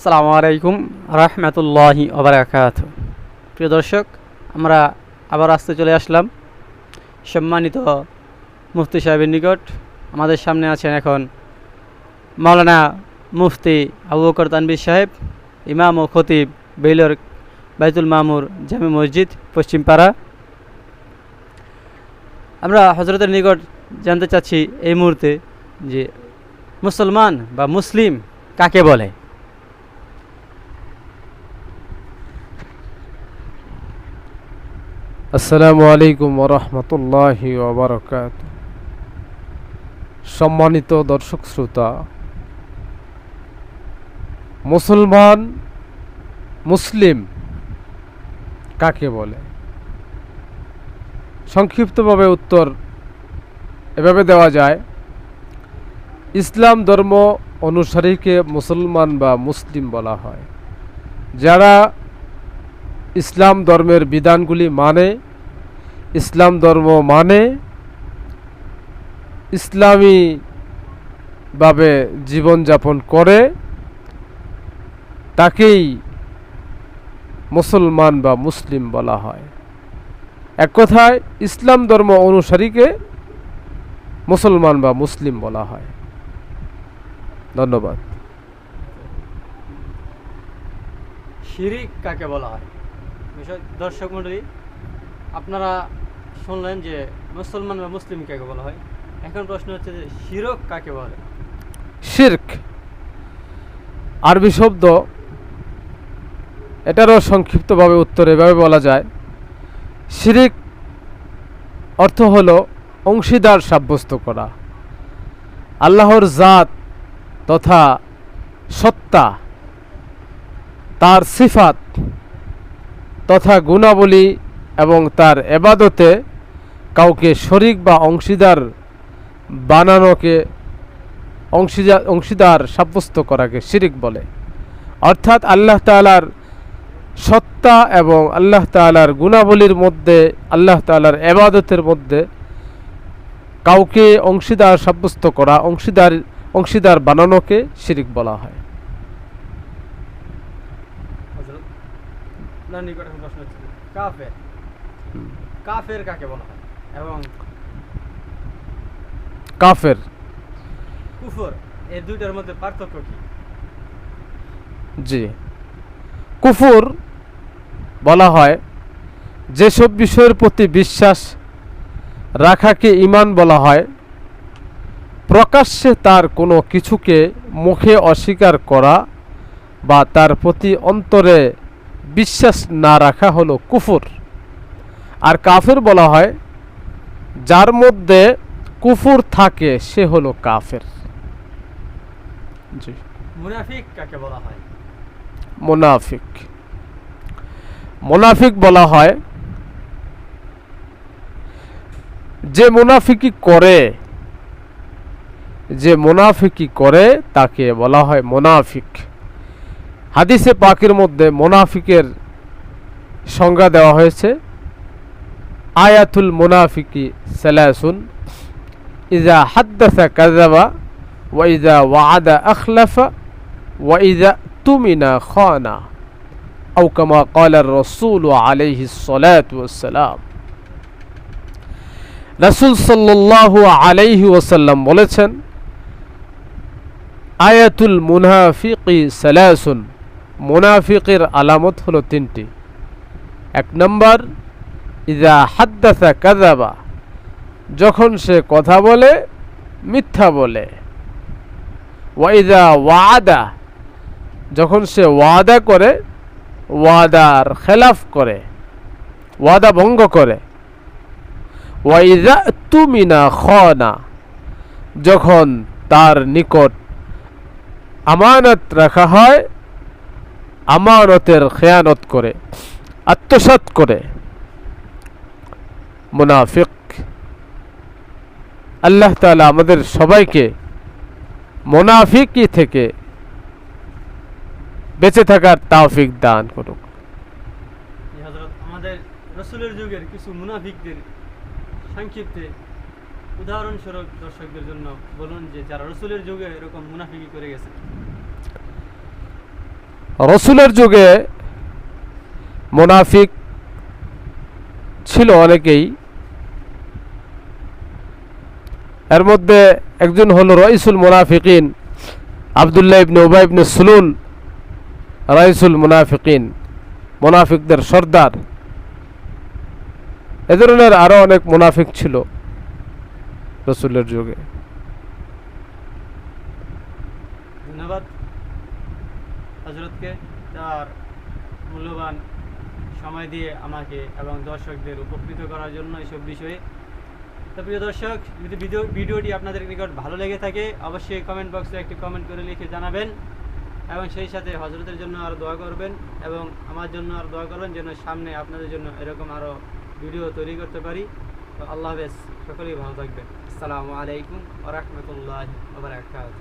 আসসালামু আলাইকুম রহমতুল্লাহি ওবরাকাত প্রিয় দর্শক, আমরা আবার আসতে চলে আসলাম সম্মানিত মুফতি সাহেবের নিকট। আমাদের সামনে আছেন এখন মাওলানা মুফতি আবু বকর তানবির সাহেব, ইমাম ও খতিব বেইলর বাইতুল মামুর জামে মসজিদ পশ্চিমপাড়া আমরা হজরতের নিকট জানতে চাচ্ছি এই মুহূর্তে যে মুসলমান বা মুসলিম কাকে বলে? আসসালামু আলাইকুম ওরহমতুল্লাহি ওবরকাত সম্মানিত দর্শক শ্রোতা, মুসলমান, মুসলিম কাকে বলে? সংক্ষিপ্তভাবে উত্তর এভাবে দেওয়া যায়, ইসলাম ধর্ম অনুসারীকে মুসলমান বা মুসলিম বলা হয়। যারা ইসলাম ধর্মের বিধানগুলি মানে ইসলাম ধর্ম মানে ইসলামীভাবে জীবনযাপন করে, তাকেই মুসলমান বা মুসলিম বলা হয়। এক কথায়, ইসলাম ধর্ম অনুসারীকে মুসলমান বা মুসলিম বলা হয়। ধন্যবাদ। শিরিক কাকে বলা হয়? দর্শক মণ্ডলী, আপনারা শুনলেন যে মুসলমান বা মুসলিম কাকে বলা হয়? এখন প্রশ্ন হচ্ছে যে শিরক কাকে বলে? শির্ক। আরবি শব্দ, এটারও সংক্ষিপ্তভাবে উত্তর এভাবে বলা যায়। শিরিক অর্থ হল অংশীদার সাব্যস্ত করা। আল্লাহর জাত তথা সত্তা, তার সিফাত তথা গুণাবলী এবং তার এবাদতে কাউকে শরিক বা অংশীদার বানানোকে অংশীদার অংশীদার সাব্যস্ত করাকে শিরিক বলে। অর্থাৎ আল্লাহ তালার সত্তা এবং আল্লাহ তালার গুণাবলীর মধ্যে, আল্লাহ তালার এবাদতের মধ্যে কাউকে অংশীদার সাব্যস্ত করা, অংশীদার অংশীদার বানানোকে শিরিক বলা হয়। আপনার নিকট প্রশ্ন কাফের কাফের কাকে বলা হয়? এবং কাফের। কুফর এই দুইটার মধ্যে পার্থক্য কি? জি। কুফুর বলা হয় যেসব বিষয়ের প্রতি বিশ্বাস রাখাকে ইমান বলা হয় প্রকাশ্যে তার কোনো কিছুকে মুখে অস্বীকার করা বা তার প্রতি অন্তরে বিশ্বাস না রাখা হলো কুফুর। আর কাফের বলা হয় যার মধ্যে কুফুর থাকে সে হলো কাফের। জি। মুনাফিক কাকে বলা হয়? মোনাফিক। মোনাফিক বলা হয় যে মুনাফিকি করে যে মুনাফিকি করে তাকে বলা হয় মোনাফিক। হাদিসে পাকের মধ্যে মোনাফিকের সংজ্ঞা দেওয়া হয়েছে আয়াতুল মুনাফিকি সালাসুন ইজা হাদ্দাসা কাজাবা ওয়া ইজা ওয়াদা আখলাফা ওয়া ইজা তুমিনা খানা أو كما قال الرسول عليه الصلاة والسلام রাসূল সাল্লাল্লাহু আলাইহি ওয়াসাল্লাম বলেছেন আয়াতুল মুনাফিকি সালাসুন মুনাফিকের আলামত হলো তিনটি এক নম্বর ইজা হাদ্দাসা কাজাবা যখন সে কথা বলে, মিথ্যা বলে। ওয়াইদা ওয়াদা, যখন সে ওয়াদা করে, ওয়াদার খেলাফ করে, ওয়াদা ভঙ্গ করে। ওয়াইদা তুমিনা খনা, যখন তার নিকট আমানত রাখা হয়, আমানতের খেয়ানত করে, আত্মসাৎ করে। মুনাফিক। আল্লাহ তালা আমাদের সবাইকে মোনাফিকি থেকে বেঁচে থাকার তাওফিক দান করুক। আমাদের রসুলের যুগের কিছু মুনাফিকদের সংক্ষিপ্তে উদাহরণস্বরূপ দর্শকদের জন্য বলুন যে যারা রসুলের যুগে এরকম মুনাফিকি করে গেছে। রসুলের যুগে মোনাফিক ছিল অনেকেই। এর মধ্যে একজন হলো রইসুল মুনাফিকিন, আবদুল্লাহ ইবনে উবাই ইবনে সুলুল রাইসুল মুনাফিকিন, মুনাফিকদের সর্দার। এ ধরনের আরও অনেক মুনাফিক ছিল রসুলের যুগে। ধন্যবাদ। হজরতকে তার মূল্যবান সময় দিয়ে আমাকে এবং দর্শকদের উপকৃত করার জন্য এসব বিষয়ে তো প্রিয় দর্শক, যদি ভিডিও ভিডিওটি আপনাদের নিকট ভালো লেগে থাকে, অবশ্যই কমেন্ট বক্সে একটি কমেন্ট করে লিখে জানাবেন। এবং সেই সাথে হজরতের জন্য আরও দোয়া করবেন এবং আমার জন্য আরও দোয়া করবেন যেন সামনে আপনাদের জন্য এরকম আরও ভিডিও তৈরি করতে পারি। তো আল্লাহ হাফেজ, সকলেই ভালো থাকবেন। আসসালামু আলাইকুম ওরহমতুল্লাহ ওবরাকাত